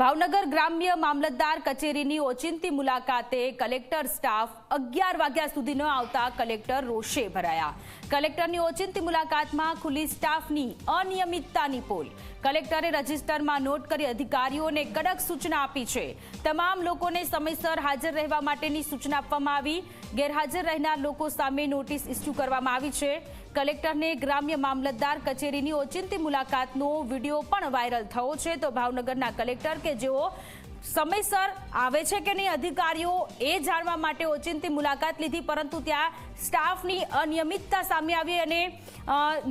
ભાવનગર ગ્રામ્ય મામલતદાર કચેરીની ઓચિંતી મુલાકાતે કલેક્ટર સ્ટાફ અગિયાર વાગ્યા સુધી ન આવતા કલેક્ટર રોષે ભરાયા. કલેક્ટરની ઓચિંતી મુલાકાતમાં ખુલ્લી સ્ટાફની અનિયમિતતાની પોલ. કલેક્ટરે રજિસ્ટરમાં નોટ કરી અધિકારીઓને કડક સૂચના આપી છે. તમામ લોકોને સમયસર હાજર રહેવા માટેની સૂચના આપવામાં આવી. ગેરહાજર રહેનાર લોકો સામે નોટિસ ઇસ્યુ કરવામાં આવી છે. કલેક્ટરને ગ્રામ્ય મામલતદાર કચેરીની ઓચિંતી મુલાકાતનો વીડિયો પણ વાયરલ થયો છે. તો ભાવનગરના કલેક્ટર કે જેઓ સમયસર આવે છે કે નહીં, અધિકારીઓ એ જાણવા માટે ઓચિંતી મુલાકાત લીધી, પરંતુ ત્યાં સ્ટાફની અનિયમિતતા સામે આવી અને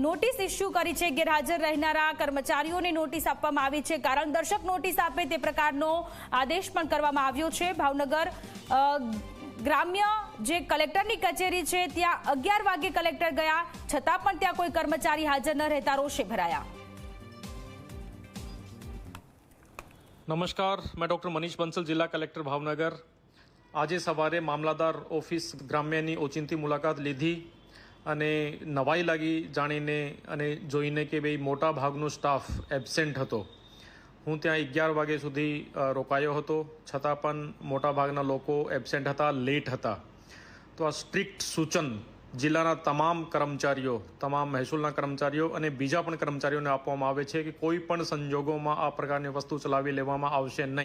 નોટિસ ઇસ્યુ કરી છે, ગેરહાજર રહેનારા કર્મચારીઓને નોટિસ આપવામાં આવી છે. કારણ દર્શક નોટિસ આપે તે પ્રકારનો આદેશ પણ કરવામાં આવ્યો છે. ભાવનગર ગ્રામ્ય જે કલેક્ટરની કચેરી છે, ત્યાં અગિયાર વાગે કલેક્ટર ગયા. છતાં પણ ત્યાં કોઈ કર્મચારી હાજર ન રહેતા રોષે ભરાયા. નમસ્કાર, મેં ડૉક્ટર મનીષ બંસલ, જિલ્લા કલેક્ટર ભાવનગર. આજે સવારે મામલાદાર ઓફિસ ગ્રામ્યની ઓચિંતી મુલાકાત લીધી અને નવાઈ લાગી જાણીને અને જોઈને કે ભાઈ મોટા ભાગનો સ્ટાફ એબસેન્ટ હતો. હું ત્યાં અગિયાર વાગે સુધી રોકાયો હતો. છતાં પણ મોટા ભાગના લોકો એબસેન્ટ હતા, લેટ હતા. તો આ સ્ટ્રિક્ટ સૂચન જિલ્લાના તમામ કર્મચારીઓ, તમામ મહેસૂલના કર્મચારીઓ અને બીજા પણ કર્મચારીઓને આપવામાં આવે છે કે કોઈ પણ સંજોગોમાં આ પ્રકારની વસ્તુ ચલાવી લેવામાં આવશે નહીં.